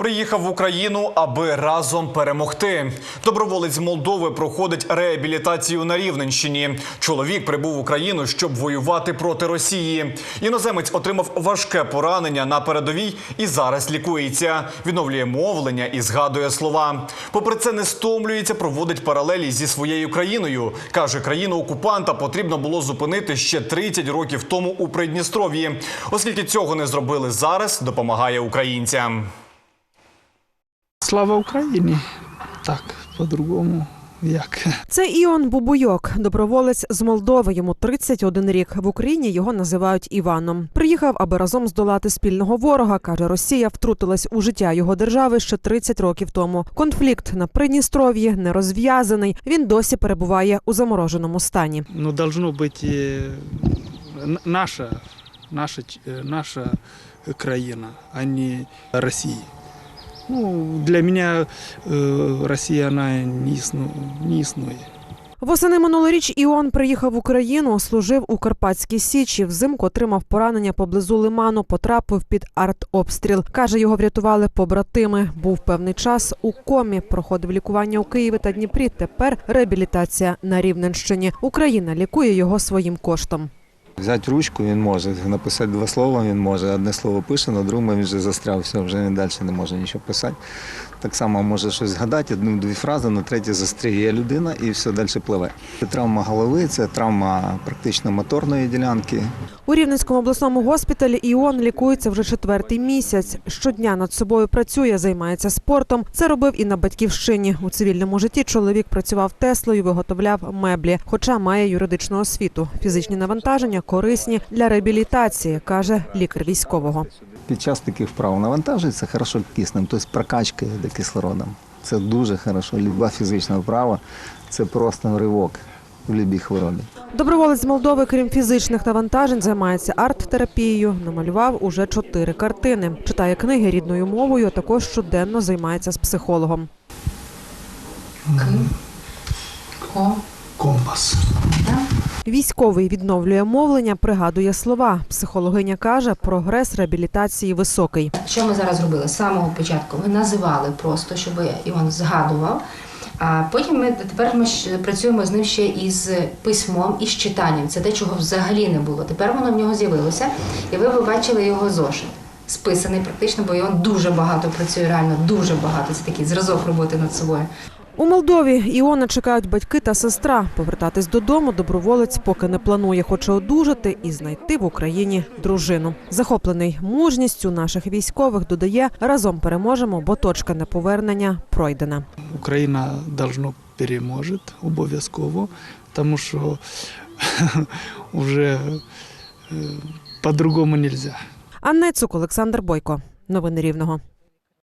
Приїхав в Україну, аби разом перемогти. Доброволець Молдови проходить реабілітацію на Рівненщині. Чоловік прибув в Україну, щоб воювати проти Росії. Іноземець отримав важке поранення на передовій і зараз лікується. Відновлює мовлення і згадує слова. Попри це, не стомлюється, проводить паралелі зі своєю країною. каже, країну окупанта потрібно було зупинити ще 30 років тому у Придністров'ї. Оскільки цього не зробили зараз, допомагає українцям. Слава Україні! Так, по-другому як. Це Іон Бубуйок, доброволець з Молдови. Йому 31 рік. В Україні його називають Іваном. Приїхав, аби разом здолати спільного ворога. каже, Росія втрутилась у життя його держави ще 30 років тому. Конфлікт на Придністров'ї не розв'язаний. Він досі перебуває у замороженому стані. Ну, должно бути е, наша, наша, е, наша країна, а не Росія. Ну, для мене е, Росія вона не, існу, не існує. Восени минулоріч Іон приїхав в Україну, служив у Карпатській Січі. Взимку отримав поранення поблизу лиману, потрапив під артобстріл. Каже, його врятували побратими. Був певний час у комі, проходив лікування у Києві та Дніпрі. Тепер реабілітація на Рівненщині. Україна лікує його своїм коштом. Взяти ручку він може, написати два слова він може. Одне слово пише, на другому він вже застряв, все, вже він далі не може нічого писати. Так само може щось згадати, одну-дві фрази, на третє застряє людина і все далі пливе. Це травма голови, це травма практично моторної ділянки. У Рівненському обласному госпіталі Іон лікується вже четвертий місяць. Щодня над собою працює, займається спортом. Це робив і на батьківщині. У цивільному житті чоловік працював Теслою, виготовляв меблі, хоча має юридичну освіту. Фізичні навантаження корисні для реабілітації, каже лікар військового. Під час таких вправ навантажується хорошо киснем, тобто прокачка йде кислородом. Це дуже хорошо. Люба фізична вправа це просто ривок у будь-якій хворобі. Доброволець з Молдови, крім фізичних навантажень, займається арт-терапією. Намалював уже чотири картини. Читає книги рідною мовою, а також щоденно займається з психологом. Ко. Компас. Військовий відновлює мовлення, пригадує слова. Психологиня каже, прогрес реабілітації високий. Що ми зараз робили? З самого початку ми називали просто, щоб Іван згадував. А потім ми тепер ми працюємо з ним ще із письмом і з читанням. Це те, чого взагалі не було. Тепер воно в нього з'явилося, і ви б бачили його зошит. Списаний практично, бо Іван дуже багато працює, реально дуже багато. Це такий зразок роботи над собою. У Молдові Іона чекають батьки та сестра. Повертатись додому доброволець поки не планує, хоче одужати і знайти в Україні дружину. Захоплений мужністю наших військових додає разом переможемо, бо точка неповернення пройдена. Україна должно переможе обов'язково, тому що вже е, по-другому нельзя. Анна Цук, Олександр Бойко. Новини Рівного.